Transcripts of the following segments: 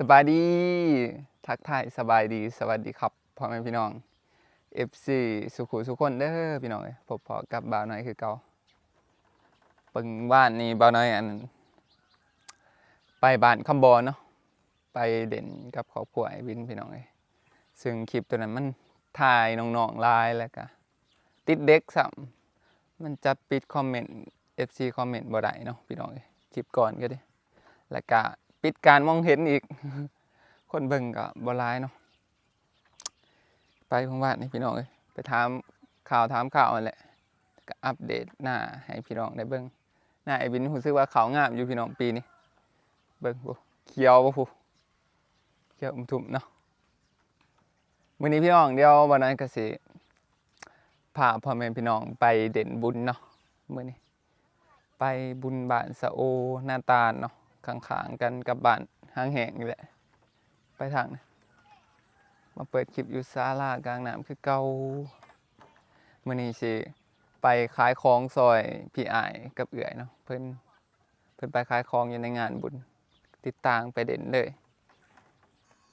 สบายดี ทักทายสบายดี สวัสดีครับพ่อแม่พี่น้อง FC สุขุสุขคนเด้อพี่น้องเอ้ยพบพอกับบ่าวน้อยคือเก่าปึงบ้านนี่บ่าวน้อยอัน ไปบ้านคำบอเนาะไปเด่นกับครอบครัวไอ้วินพี่น้องเอ้ยซึ่งคลิปตัวนั้นมันถ่ายน้องๆไลน์แล้วก็ติดเด็กซ้ำมันจะปิดคอมเมนต์ FC คอมเมนต์บ่ได้เนาะพี่น้องเอ้ยคลิปก่อนก็ดิแล้วก็ ปิดการมองเห็นอีก คนเบิ่งก็บ่ร้ายเนาะไปของบ้านี่พี่น้องเอ้ยไปถามข่าวถามข่าวนั่นแหละก็อัปเดตหน้าให้พี่น้องได้เบิ่งหน้าไอ้บินรู้สึกว่าขาวงามอยู่พี่น้องปีนี้เบิ่งผู้เขียวบ่ผู้เขียวอุ่มทุ่มเนาะมื้อนี้พี่น้องเดียววันนั้นก็สิพาพ่อแม่พี่น้องไปเด่นบุญเนาะมื้อนี้ไปบุญบ้านสะโอหน้าตาลเนาะ ข้างๆกันกับบ้านหางแหงนี่แหละ ไปทางนะมาเปิดคลิปอยู่ศาลากลางน้ำคือเก่ามื้อนี้สิไปขายของซอยพี่อายกับเอื่อยเนาะเพิ่นเพิ่นไปขายของอยู่ในงานบุญ ติดตามไปเด่นเลย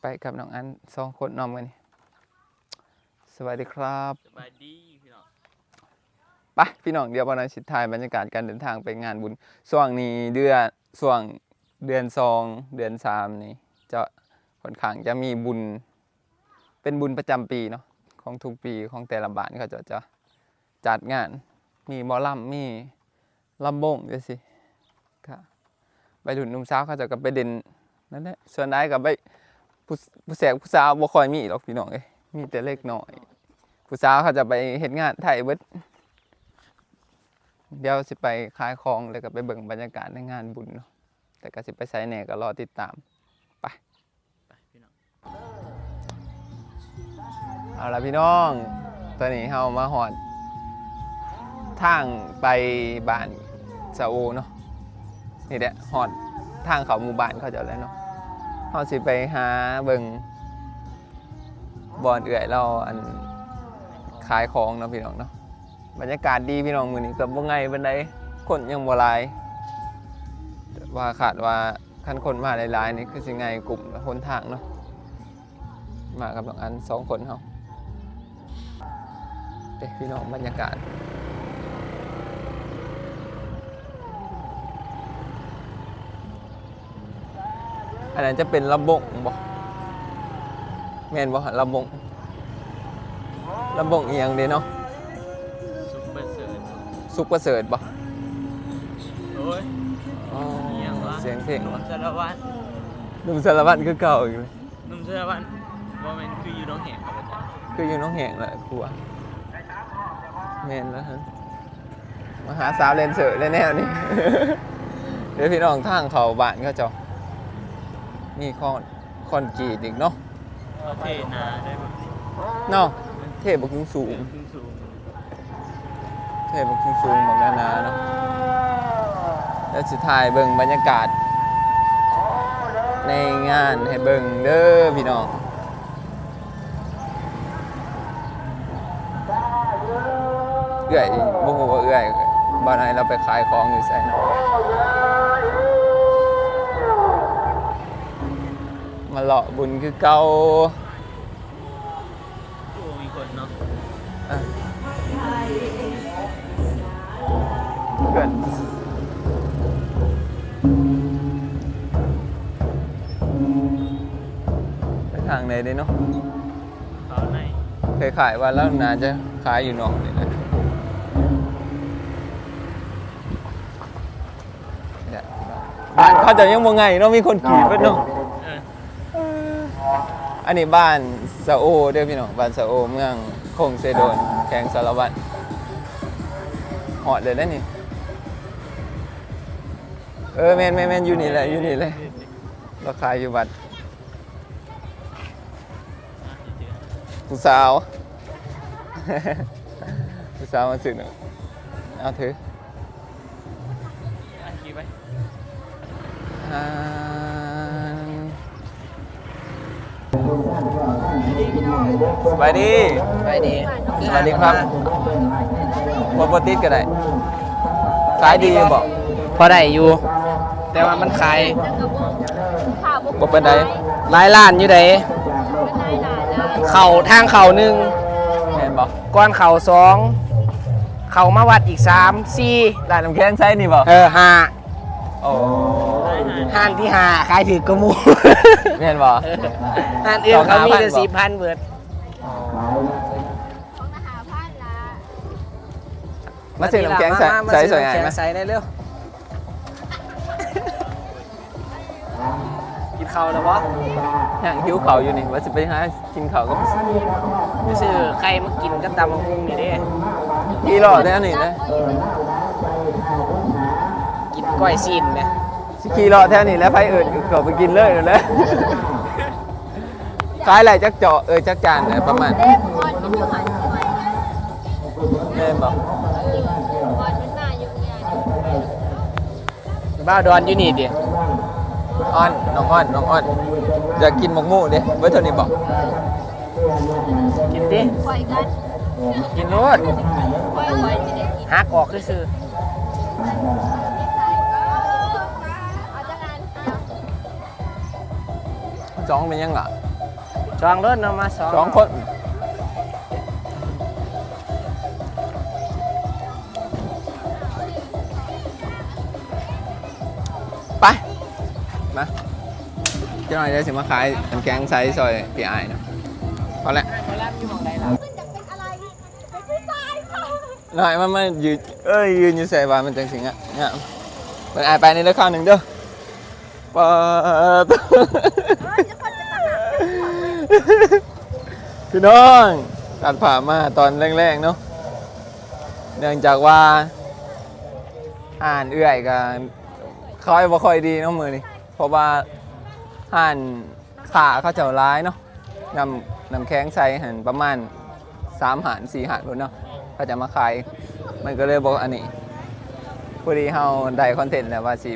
ไปกับน้องอันสองคนเน้องมื้อนี้สวัสดีครับสบายดีพี่น้องไปพี่น้องเดี๋ยววันนั้นสิถ่ายบรรยากาศการเดินทางไปงานบุญช่วงนี้เดือนช่วง เดือนสองเดือนสามนี่จะค่อนข้างจะมีบุญ เป็นบุญประจำปีเนาะของทุกปีของแต่ละบ้านเขาจะจะจัดงาน มีหมอลำมีลำบงด้วยสิค่ะไปดุนนุ่มสาวเขาจะกับไปเด่นนั่นแหละส่วนได้กับไปผู้ผู้แสกผู้สาวบ่ค่อยมีหรอกพี่น้องเอ้ยมีแต่เล็กน้อย ผู้สาวเขาจะไปเห็นงานไทยเบิดเดี๋ยวสิไปขายของแล้วก็ไปเบิ่งบรรยากาศในงานบุญเนาะ แต่ก็สิไปไซแน่ก็รอติดตาม ไปพี่น้องเอาละพี่น้อง ตอนนี้เฮามาหอดทางไปบ้านซาโอเนาะนี่แหละหอดทางเขาหมู่บ้านเขาจะแล้วเนาะเฮาสิไปหาเบิ่งบอนเอื่อยเราอันขายของเนาะพี่น้องเนาะบรรยากาศดีพี่น้องมือนี้ก็บ่ไงบันไดคนยังบ่หลาย ว่าขาดว่าคันคนมาหลายๆนี่คือสิไงกลุ่มคนทางเนาะมากับน้องอันสองคนเฮาเด็กพี่น้องบรรยากาศอันนั้นจะเป็นลำบงบ่แม่นบ่ลำบงลำบงอีหยังเด้เนาะซุปเปอร์เซิร์ฟซุปเปอร์เสิร์ตบ่โอ้ย อ๋อเอียงวะเสียงเพลงหนุ่วะมสารวัตรหนุ่มสารวัตรคือเก่าอยู่เลยหนุ่มสารวัตรว่ามันคืออยู่น้องแหงครับอาจารย์คืออยู่น้องแหงแหละครัวแม่นแล้วฮะมาหาสาวเลนเสิร์ตแน่ๆนี่ เดี๋ยวพี่น้องทางเขาบ้านก็จะมีคอนคอนกรีตอีกเนาะประเทศนาได้แบบเนาะเทพบุกสูง ขึ้นสูงเทพบุกสูงบอกนานาเนาะ แล้วสุดท้ายเบิ่งบรรยากาศ ในงานให้เบิ่งเด้อพี่น้องเอื้อยบ่ฮู้ว่าเอื้อยบ้านไหนเราไปขายของอยู่ไสเนาะมาเลาะบุญคือเก่าโอ้มีคนเนาะอะเกิน ไปทางไหนได้เนาะเขาในเคยขายวันแล้วนานจะขายอยู่นอกนี่แหละเนี่ยบ้านเขาจะยังบ่ไงเนาะมีคนกรีดเบิดเนาะเอออันนี้บ้านสะโอเด้อพี่น้องบ้านสะโอเมืองคงเซโดนแขวงสารวัตรหอดเลยนะนี่เออแมนแมนแมนอยู่นี่แหละอยู่นี่เลยเราขายอยู่บัตร อะเดี๋ยว ผู้สาว ผู้สาวมาสื่อหนึ่งเอาถือๆอะขี่ไปอ่าสบายดี ไปดีสวัสดีครับบอติดก็ได้ขายดีอยู่บอกพอได้อยู่ แต่ว่ามันขายข่าวบุบ่เป็นไดหลายล้านอยู่ได เลยเข่าทางเข่าหนึ่งแม่นบ่ก้อนเข่าสองเข่ามาวัดอีกสามสี่ร้านน้ำแข็งใส่นี่บ่เออห้าโอ้ห้านที่ห้าขายถือกระมูแม่นบ่ ห้านอื่นเขามีแต่สองห้าพันบ่สี่พันเบิดของมหาพันธ์ละมาซื้อน้ำแข็งใส่มามาใส่ซื้สอวยงามน้ำแข็งไหมใส่ได้เร็ว กินข้าวแล้ววะอย่างหิวเขาวอยู่นี่ว่าสิไปหากินเขาวก็ไปซื้อไข่มากินกับตำมะพุงนี่เด้กี่รอดได้อันนี้นะกินก้อยซีนไหมสิขี่รอดแถวนี้แล้วไผอื่นก็ไปกินเลยเลยขายอะไรจักเจาะเออจักจานเนี่ยประมาณเล่มก่อนเป็นอยู่หันสวยแม่นบ่ก่อนเป็นหน้าอยู่เนี่ยบ้าวดอนอยู่นี่ดิ อ้อนน้องอ้อนน้องอ้อนอยากกินหมกหมูเด้เบิดเท่านี้บ่กินดิปล่อยกันกินโลดปล่อยปล่อยจะได้กินหักออกซื่อเอาจังงานสองเป็นยังล่ะๆจองรถเนาะมาสองสองคน มาเจ้าหน่อยเดี๋ยวสิมาขายน้ำแกงไซส์ซอยพี่อายนะพอแล้วเขาล่อยู่หมองใดล่ะขึ้นจากเป็นอะไรเป็นผู้ชายค่ะหน่อยมันมายืนเอ้ยยืนอยู่ใส่บานมันจังสิงอะเนี่ยมันอายไปในเด้อข้าวหนึ่งเด้อเปิดพี่น้องตัดผ่ามาตอนแรกๆเนาะเนื่องจากว่าอ่านเอื่อยกันคอยบ่ค่อยดีเนาะมือนี่เพ ราะว่าอ่านขาเขาเจ้าร้ายเนาะนำนำแข้งใส่หันประมาณสามหารสี่หารพุ่นเนาะเขาจะมาขายมันก็เลยบอกอันนี้พอดีเฮาได้คอนเทนต์แล้วว่าสิ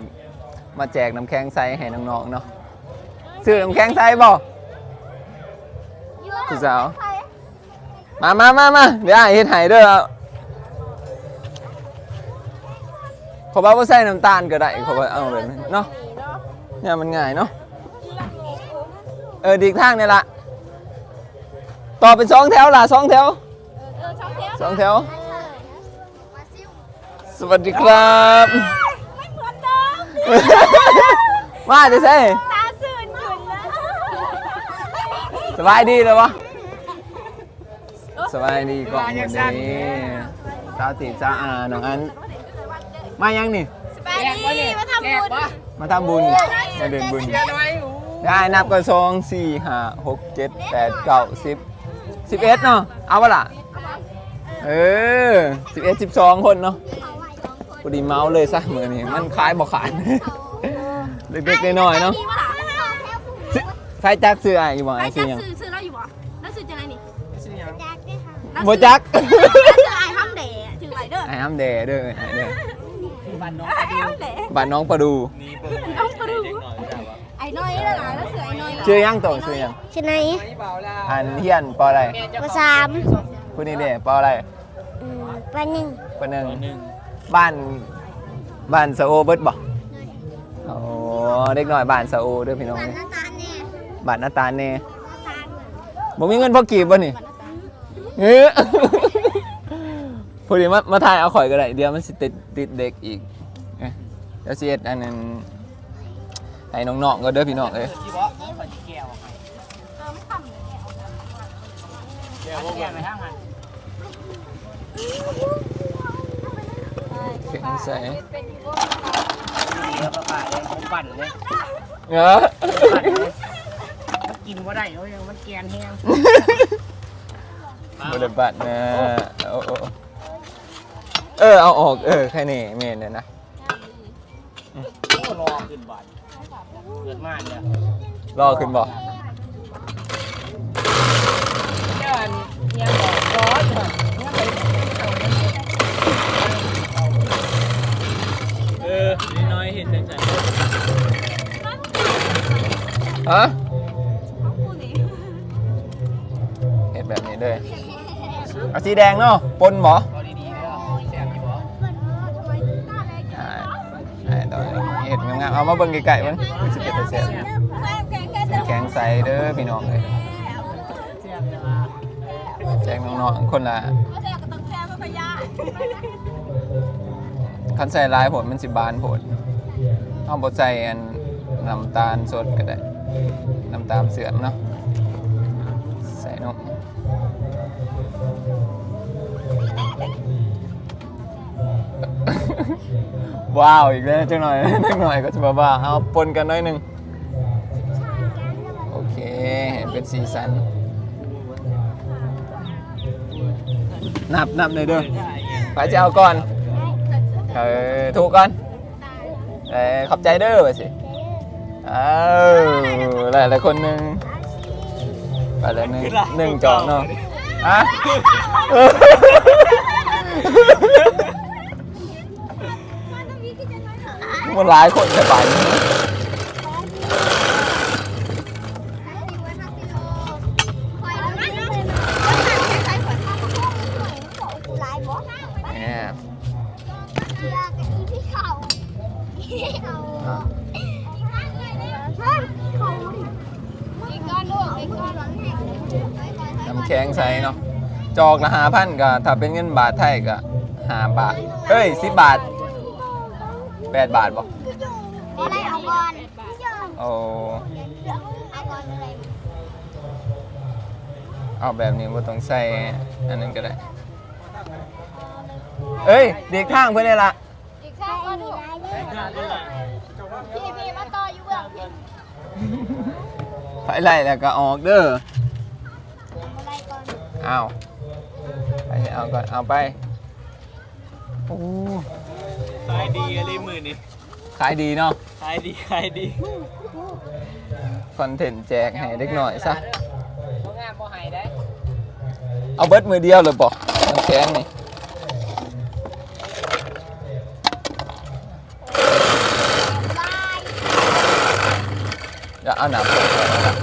มาแจกน้ำแข็งใสให้น้องๆเนาะซื้อน้ำแข็งใสบ่ผู้สาวมามามามาเดี๋ยวอ้ายเฮ็ดให้เด้อขอว่าบ่ใส่น้ำตาลก็ได้ขอว่าเอาแบบนั้นเนาะ เนี่ยมันง่ายเนาะเออดีกทางนี่ละต่อเป็นสองแถวล่ะสองแถวเออช่องเทปสองแถวมาซิวสวัสดีครับไม่เหมือนเดิมมาดิเซ่ตาสื่นขึ้นนะสบายดีเลยวะสบายดีก่อนวันนี้สาวติสาวอาน้องอันมายังนี่ไปดีมาทำบุญ มาทำบุญมาเดินบุญ ได้นับก็สองสี่ห้าหกเจ็ดแปดเก้าสิบสิบเอ็ดเนาะเอาวะล่ะเออสิบเอ็ดสิบสองคนเนาะพอดีเมาส์เลยซะมือนี้มันคล้ายบอกขานเล็กๆน้อยๆเนาะใครจักซื้ออะไรอยู่บ่ไปไอ้จัซื้อกยังสื่อซื้อแล้วอยู่บ่แล้วสื่อจะไหนนี่บ่จักสื่อไอ้ห้ามเด๋ถือไหลเด้อไอ้น้ำแดเด้อไอ้เด้อ ไอ้ห้ามเด๋บ้านน้องประดูนี่เปิดน้องกระดูเด็กหน่อยแบบว่าไอ้น้อยแล้วล่ะแล้วสื่อไอ้น้อยชื่อยังโตชื่อยังชื่อไหนอันเฮียนปออะไรภาษามผู้นี้เด้ปออะไรปหนึ่งปอหนึ่งหนึ่งบ้านบ้านสะโอเบิดบ่โอ้เด็กน้อยบ้านสะโอเด้อพี่น้องหเอ้ยน้าตาเนี่ยบ้านหน้าตาลแน่หน้าตาเหมือนบ่มีเงินพอกีบบ่นี่เออพอดีมามาถ่ายเอาข่อยก็ได้เดี๋ยวมันสิติดติดเด็กอีก เอ้ยเดี๋ยวสิเฮ็ดอันนั้นให้น้องๆก็เด้อพี่น้องเอ้ยที่บ่ขอแก้วเติมคำเลยเนี่ยแก้วว่าแก้แบวบไปทางหันเก่งใส่เป็นพวกเดี๋ยวปลาเลยผมปั่นเลยเออปั่นเลยมันกินว่าได้เอ้ยมันแกนแห้งบ่ได้บัดนะโอ้โอ้เออเอาออกเออแค่นี้แม่นเลยนะโอ้รอ ขึ้นบานเกิดมากเนี่ยรอขึ้นบ่เจ้าอันยังบอกร้อนเถอะเนี่ยไปเออนี่น้อยเห็นจังจังฮะผู้นี้เห็ดแบบนี้เลยเอาสีแดงเนาะปนบ่พอดีๆเลยแซ่บอยู่บ่ทำไมหน้าแดงอ่าอ่าตอนนี้เห็ดงามๆเอ มาเบิ่งไก่ๆมันสิเป็นตาแซ่บแกงแกงแกงแกงใส่เด้อพี่น้องเลยแจงน้องๆคนละก็แซ่บก็ต้องแซ่ะยาคันใส่ลายผลมันสิบานผลเอาบ่ใส่อันน้ำตาลสดก็ได้ น้ำตาลเสื่อมเนาะ ว้าวอีกแล้วจังหน่อยจังหน่อยก็จะบ้าๆเอาปนกันหน่อยหนึ่งโอเคเห็นเป็นสีสัน นับนับเลยเด้อไปจะเอาก่อนเออถูกก่อนเออขอบใจเด้อไปสิเออหลายหลายคนหนึ่งไปแล้วหนึ่งหนึ่งจอกเนาะอะ เออมันหลายคนจะไปเนี่ยน้ำแข็งใส่เนาะจอกละห้าพันก็ถ้าเป็นเงินบาทไทยก็ห้าบาทเอ้ยสิบบาท แปดบาทบ่อะไรเอาก่อนโอ้เอาก่อนอะไรเอาแบบนี้บ่ต้องใส่อันนั้นก็ได้ เอ้ยเด็กข้างเพื่อนเลยละอีกข้างก็ดูพี่พี่มาต่ออยู่เบื้องพี่ไปไล่แล้วก็ออกเด้ออะไรก่อนเอาไปเอาก่อนเอาไปโอ้ ขายดีอะไรมือนี่ขายดีเนาะขายดีขายดีคอนเทนต์แจกให้เด็กหน่อยซะเอาเบิดมือเดียวเลยบอกมันแข็งนี่บายเดี๋ยวเอาหนับลงก่อนนะครับ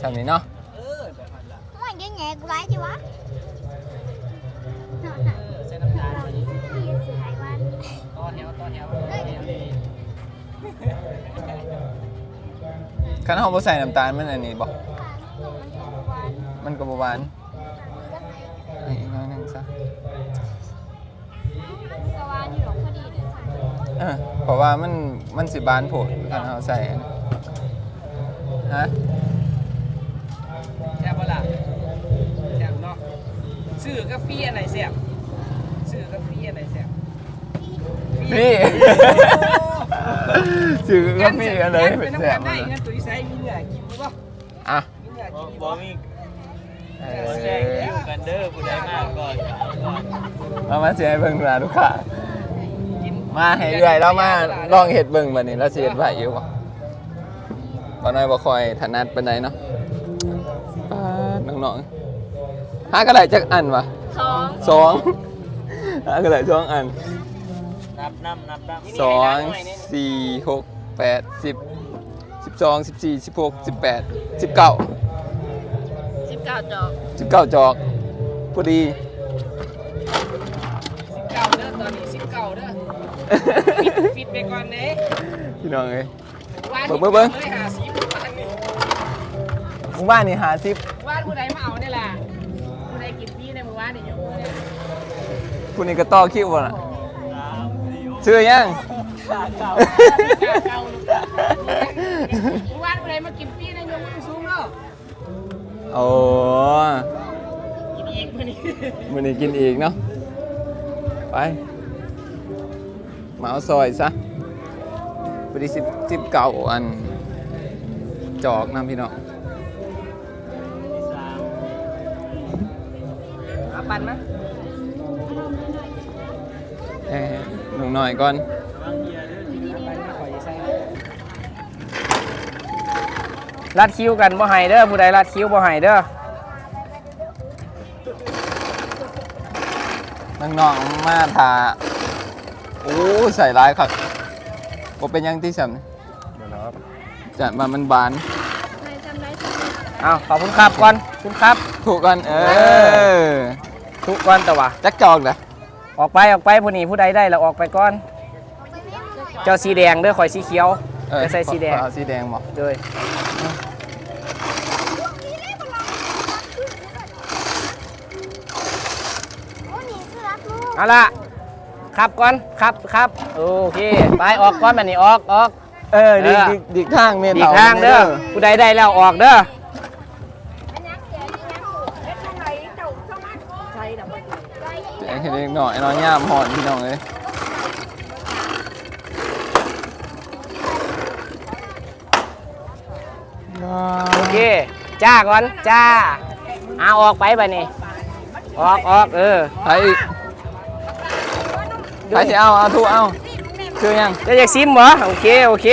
สามนี้เนาะ คันเขาบ่ใส่น้ำตาลมันอันนี้บอกมันก็บ่หวานให้อีกหน้อยหนึงซะเออเพราะว่ามันมันสิบานโผดคันเขาใส่อันนี้ฮะ แซ่บบ่ล่ะแซ่บเนาะซื้อกาแฟอันไหนแซ่บซื้อกาแฟอันไหนแซ่บ พี่สื่อก็มีอะไรเป็นแสบได้เลยเงินตัวอีไซมีเนื้อกินบ่อะมีเนื้อกินบ่บ่มีเอแจ้งเดียวกันเด้อผู้ใดมากก่อนอมามาเสียให้เบิ่งดูนะลูกค้ามาให้เรื่อยแล้วมาลองเห็ดเบิ่งบัดนี้แล้วสิเฮ็ดไหวอยู่บ่บ่น้อยบ่ค่อยถนัดปานใดเนาะป้าดน้องๆหากระไรจักอันวะสอง สองหากระไรสองอันนั บนับนับนับสองสี่หกแปดสิบสิบสองสิบสี่สิบหกสิบแปดสิบเก้าสิบเก้าจอกสิบเก้าจอกพอดีสิบเก้าเด้อตอนนี้สิบเก้าเด้อฟิตไปก่อนเด้พี่น้องเอ้ยวานเบิ่งเบิ่งเบิ่งเลยหาสิบวานนี่หมู่บ้านนี่หาสิบวานผู้ใดมาเอาเนี่ยล่ะผู้ใดกินฟรีในหมู่บ้านนี่ยกมือเนี่ยผู้นี้ก็ต่อคิวบ่ล่ะ ชื่อยังเก่าเก่าเก่าหนผู้ใดมากินฟรีในยกมือสูงเนาะโอ้กินอีกมื้อนี้มื้อนี้กินอีกเนาะไปมาเอาซอยซะพอดีสิบสิบเก้าอัน จอกนะพี่น้องเอาปั่นมั้ย เอ้ยหนุ่มหน่อยก่อนปั่นมาขออย่าใส่รัดคิ้วกันบ่ให้เด้อผู้ใดรัดคิ้วบ่ให้เด้อน้องๆมาทาโอ้ใส่ร้ายครับบ่เป็นหยังที่สำจัดมามันบานอ้าวขอบคุณครับก่อนขอบคุณครับ ถูกกันเออทุกก่อนแต่ว่าจักจอกเหรอข อกไปออกไปผู้นี้ผู้ใดได้แล้วออกไปก่อน เจ้าสีแดงเด้อข่อยสีเขียวเออจะใส่สีแดงขอเอาสีแดงบ่โดยโอ้นี่คือรักลูกเอาละขับก่อนขับขับโอเคไปออกก่อนแบบนี้ออกออกเออดิกเออดิกดิกทางเมนอีกทางเด้อผู้ใดได้แล้วออกเด้อ แจกให้เล็กหน่อยน้อยย่ามหอนพี่น้องเลยโอเค จ้าก่อน จ้าเอาออกไปแบบนี้ออกออกเออใครอีกใครจะเอาเอาทุกเอาคือยังจะอยากซิมเหรอโอเคโอเค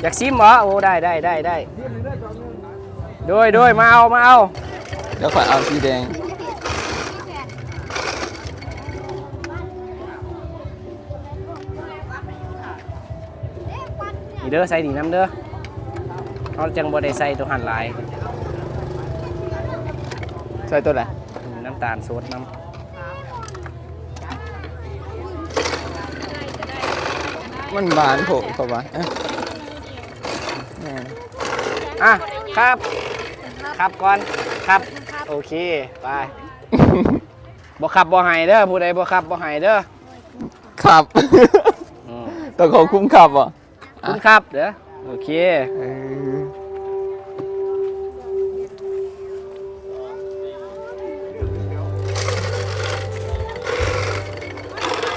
อยากซิมเหรอโอ้ได้ได้ได้ได้โดยโดยมาเอามาเอาเดี๋ยวขอเอาสีแดง นี่เด้อใส่ดีน้ำเด้อเขาจังบ่ได้ใส่ตัวหั่นหลายใส่ตัวไหนอืมน้ำตาลสดน้มันบานโผล่เข้าไปเอ้ยแม่ำอะครับ ครับก่อนครับโอเคไปบ่ขับบ่ให้เด้อผู้ใดบ่ขับบ่ให้เด้อขับอืมแต่เขาคุ้มขับอะ คุณครับเด้อโอเคเออ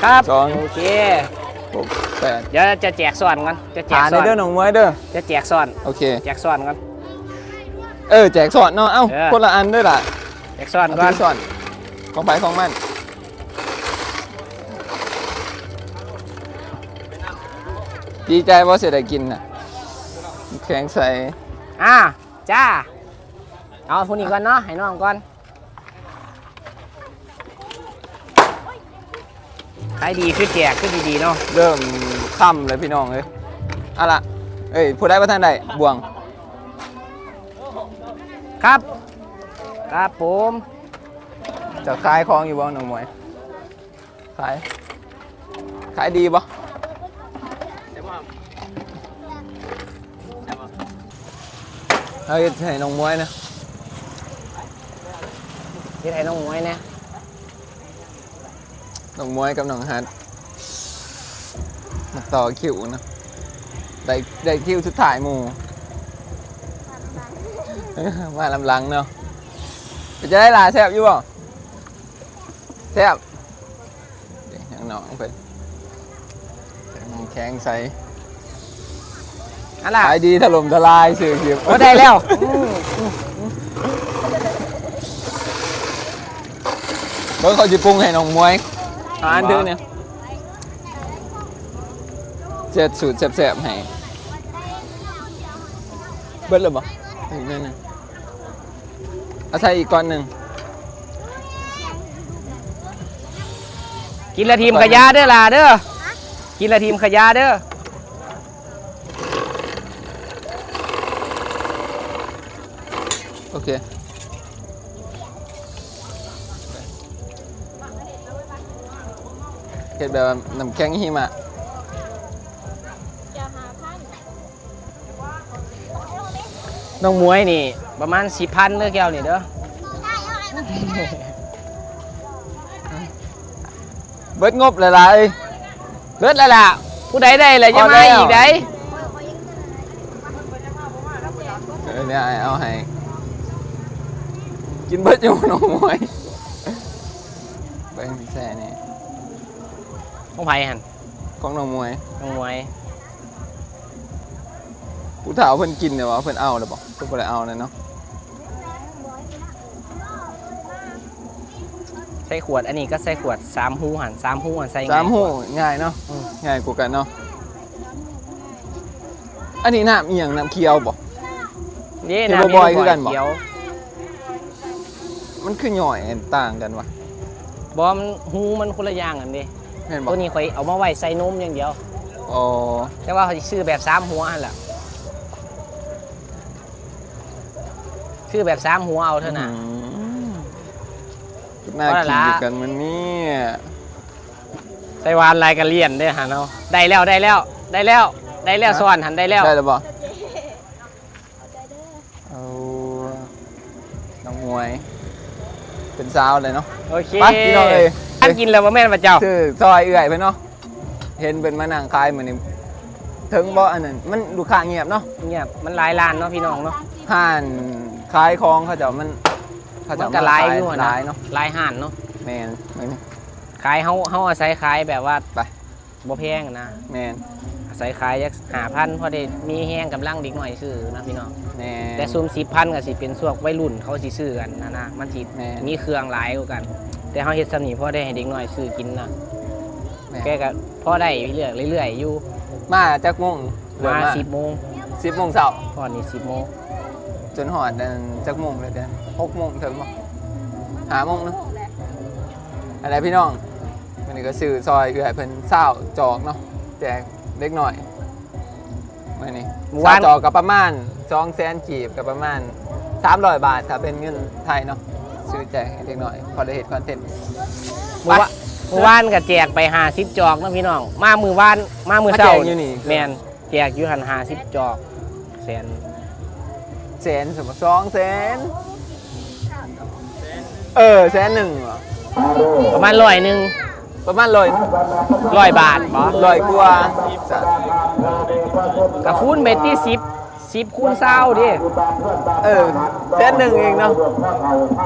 ครับสอง โอเคหกแปดเดี๋ยวจะแจกซ่อนกันจะแจกอ่านซ่ในอนเด้อหนองมวยเด้อจะแจกซ่อนโอเค แจกซ่อนกัน เออแจกสอนเนาะเอ้าเออ คนละอันด้วยล่ะแจกซ่อนเอาก่อนที่สอนของไปของมัน ดีใจว่าเสียได้กินน่ะแข็งใสอะจ้า เอาผู้นี้ก่อนเนาะ ให้น้องก่อนขายดีคือแจกคือดีๆเนาะ เริ่มค่ำเลยพี่น้องเลยเอาล่ะเอ้ยผู้ได้ประทานใดบวง ครับ ครับผม จะขายของอยู่บ่หนองมวย ขาย ขายดีบ่ เฮ้ยให้น้องมวยนะเฮ็ดให้น้องหมวยเนี่ยน้องมวยกับน้องฮัทมาต่อคิวนะได้ได้คิวสุดท้ายหมู่มาลำลังเนาะไปจะได้ลาแซบอยู่บ่แซบเดี๋ยวยังน้องเพิ่นน้ำแข็งใส อันล่ะขายดีถล่มทลายสื่อเสียบโอ้ได้แล้วอืมเบิ่งเขาจะปรุงให้น้องมวยอ่านเถอะเนี่ยเจ็ดสูตรแซ่บๆให้เบิดเลยบ่อีกนิดนึงเอาใส่อีกก้อนหนึ่งกินละทีมขยะเด้อล่ะเด้อกินละทีมขยะเด้อ โอเค เห็ดแบบว่าน้ำแข็งหิมะจะหาพันน้องหมวยนี่ ประมาณสิพันเด้อแก้วนี่เด้อได้เอาอะไรมาเบิดงบหลายเบิดแล้วล่ะ ผู้ใดได้ล่ะจะพอแล้มาวอีกได้ๆเออเนี่ยเอาให้ กินเบิดอยู่น้องมวยเบิ้งพี่แซ่นี่ของไผหั่นของน้องมวยน้องหมวยผู้ถาวเพิ่นกินเดี๋ยวว่าเพิ่นเอาแล้วบอกเพิ่นบ่ได้เอาเลยเนาะใส่ขวดอันนี้ก็ใส่ขวดสามหูหั่นสามหูหั่นใส่สามง่ยหูง่ายเนาะอืมง่ายกว่ากันเนาะอันนี้น้ำอีหยังน้ำเคียวบ่นี่เดี๋ยวน้ำบ่อยคือกันบ่เขียว มันคือหน่อยต่างกันวะบ่มันหูมันคนละอย่างกันเดิเห็นบ่ตัวนี้ข่อยเอามาไว้ใส่นมอย่างเดียว อ๋อแต่ว่าเขาสิซื้อแบบสามหัวหั่นแหละซื้อแบบสามหัวเอาเท่านั้น อืมน่าเอากินละ อยู่กันมันเนี่ยใส่หวานลายกระเลียนเด้อหาเนาะได้แล้วได้แล้วได้แล้วได้แล้วสอนหันได้แล้วได้แล้วบ่เอาน้องมวยเป็น สาวเลยเนาะ โอเคไปพี่น้องเอ้ย ท่านกินแล้วบ่แม่นพระเจ้าชื่อซอยเอื่อยไปเนาะ เห็นเป็นมานางคายเหมือนนี่ถึงบ่อันนั้นมันดูค่าเงียบเนาะเงียบมันหลายล้านเนาะพี่น้องเนาะห่านคายคลองเขาเจะมันเขามัเจะนก็หลายอยู่หนะลายเนาะหลายห่านเนาะแมนแมนขายเฮาเฮาอาศัยขายแบบว่าไป บ่แพงนะแมน อาศัยขายจัก5,000พอได้มีแฮงกำลังเด็กน้อยซื้อนะพี่น้อง แมนแต่ซุม10,000ก็สิเป็นพวกวัยรุ่นเขาสิซื้อกันนะนะมันสิแม่น มีเครื่องหลายกว่ากัน แต่เฮาเฮ็ดซำนี้พอได้ให้เด็กน้อยซื้อกินนะแม่นแกก็พอได้เรื่อยๆเรื่อยๆอยู่มาจากโมงมาเริ่10โมงสิบโมงเช้าพอนี่10โมงจนหอดอันจากโมงเลยเดือนหกโมงถึงบ่หาโมงเนาะอะไรพี่น้องวันนี้ก็ซื้อซอยเอื่อยเพิ่นเศร้าจอกเนาะแจก เล็กหน่อยมื่อนี้เมื่อเศร้าวานจอกกับประมาณสองแสนกีบกับประมาณสามร้อยบาทถ้าเป็นเงินไทยเนาะซื้อแจกให้เล็กหน่อยพอได้เห็นคอนเทนต์เมื่อวะเมื่อวานก็แจกไป50จอกนะพี่น้อง มามือวานมามือเช้ามาแจกอยู่นี่แม่นแจกอยู่หัน50จอกแสนแสนสมมติสองแสนเออแสนหนึ่งเหรอประมาณร้อยหนึ่ง ประมาณร้อยร้อยบาทบ่ร้อยกว่ากับคูณเบ็ดที่สิบสิบคูณเศร้าดิเออแสนหนึ่งเองเนาะ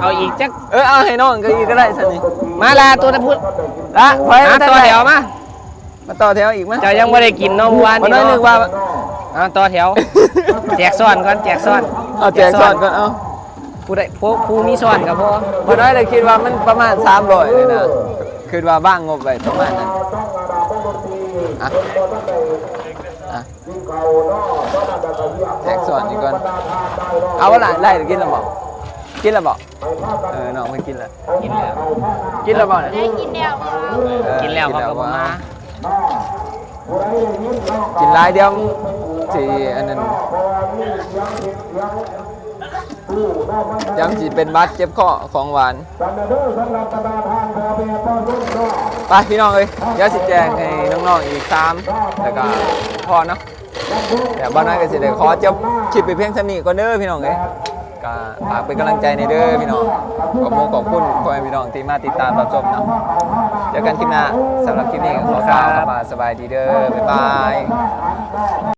เอาอีกจักเออเอาให้น้องก็อีกก็ได้สันนี่มาลาตัวตะพุดละพอมาให้ต่อแถวมามาต่อแถวอีกมั้ยเจ้ายังไม่ได้กินเนาะเมื่อวานมานี่น้อยหนึ่งว่าเนาะอ่าต่อแถวแจกซ่อนก่อนแจกซ่อนเอาแจกซอนก่อนเอาผู้ใดผู้ผู้มีซ่อนกับพ่อมาน้อยเลยคิดว่ามันประมาณสามร้อยเลยนะ คิดว่าบ้างงบไว้ประมาณนั้นอะอะแจกซอนอีกก่อน เอาว่าไล่ไล่หรือกินแล้วบอกกินแล้วบอกเออน้องไม่กินแล้วกินแล้วกินแล้วบอกเนี่ยได้กินแล้วบ่เออกินแล้วเขาก็บ่มากินหลายเดียวสิอันนั้น ย้ำสิเป็นบัตรเจ็บคอของหวานไปพี่น้องเอ้ยเดี๋ยวสิแจงให้น้องๆอีกสามแล้วก็พอเนาะเดี๋ยวบ้านนั้นก็สิได้ขอจบคลิปไปเพียงเท่านี้ก่อนเด้อพี่น้องเอ้ยก็ฝากเป็นกำลังใจในเด้อพี่น้องขอบคุณขอบคุณพ่อแม่พี่น้องที่มาติดตามรับชมเนาะเจอกันคลิปหน้าสำหรับคลิปนี้ขอกล่าวคำว่าสบายดีเด้อบ๊ายบาย